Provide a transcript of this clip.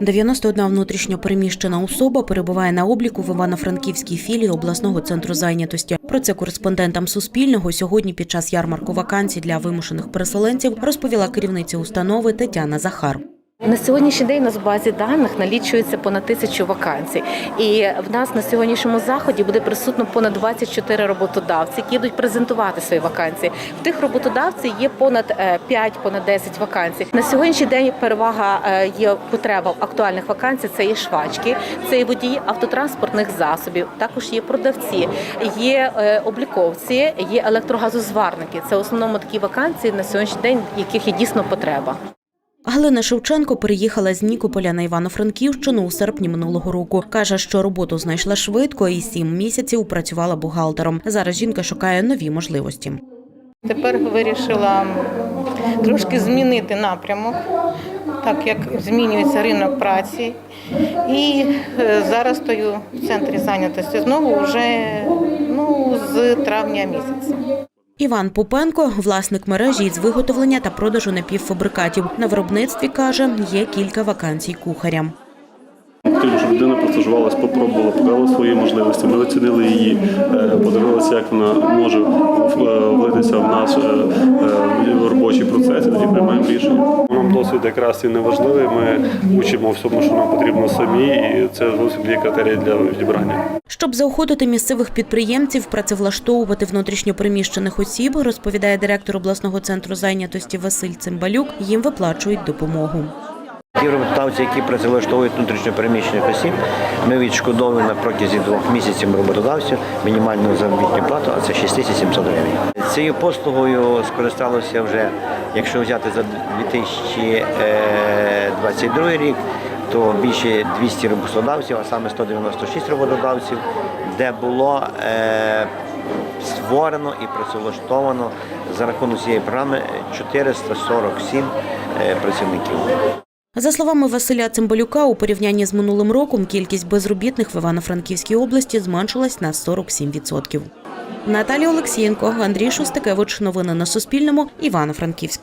91 внутрішньо переміщена особа перебуває на обліку в Івано-Франківській філії обласного центру зайнятості. Про це кореспондентам Суспільного сьогодні під час ярмарку вакансій для вимушених переселенців розповіла керівниця установи Тетяна Захар. На сьогоднішній день у нас в базі даних налічується понад тисячу вакансій, і в нас на сьогоднішньому заході буде присутно понад 24 роботодавці, які йдуть презентувати свої вакансії. В тих роботодавців є понад е, 5, понад 10 вакансій. На сьогоднішній день перевага е, є потреба в актуальних вакансій. Це є швачки, це є водії автотранспортних засобів. Також є продавці, є е, обліковці, є електрогазозварники. Це в основному такі вакансії на сьогоднішній день, яких є дійсно потреба. Галина Шевченко переїхала з Нікополя на Івано-Франківщину у серпні минулого року. каже, що роботу знайшла швидко і сім місяців працювала бухгалтером. Зараз жінка шукає нові можливості. Тепер вирішила трошки змінити напрямок, так як змінюється ринок праці. І е, зараз стою в центрі зайнятості знову вже ну, з травня місяця. Іван Попенко, власник мережі з виготовлення та продажу напівфабрикатів. На виробництві каже, є кілька вакансій кухарям. Хотіли, щоб людина простажувалась, попробувала, показала свої можливості. Ми оцінили її, е, подивилися, як вона може е, влитися в наш е, робочий процес, і приймаємо рішення. Нам досвід якраз і не важливий. Ми учимо всьому, що нам потрібно самі, і це зовсім є критерії для відібрання. Щоб заохотити місцевих підприємців працевлаштовувати внутрішньопереміщених осіб, розповідає директор обласного центру зайнятості Василь Цимбалюк, їм виплачують допомогу. Ті роботодавці, які працевлаштовують внутрішньо переміщених осіб, ми відшкодовуємо на протязі двох місяців роботодавцю мінімальну заробітну плату, а це 6700 гривень. Цією послугою скористалося вже, якщо взяти за 2022 рік, то більше 200 роботодавців, а саме 196 роботодавців, де було е, створено і працевлаштовано за рахунок цієї програми 447 е, працівників. За словами Василя Цимбалюка, у порівнянні з минулим роком кількість безробітних в Івано-Франківській області зменшилась на 47%. Наталія Олексієнко, Андрій Шостакевич. Новини на Суспільному. Івано-Франківськ.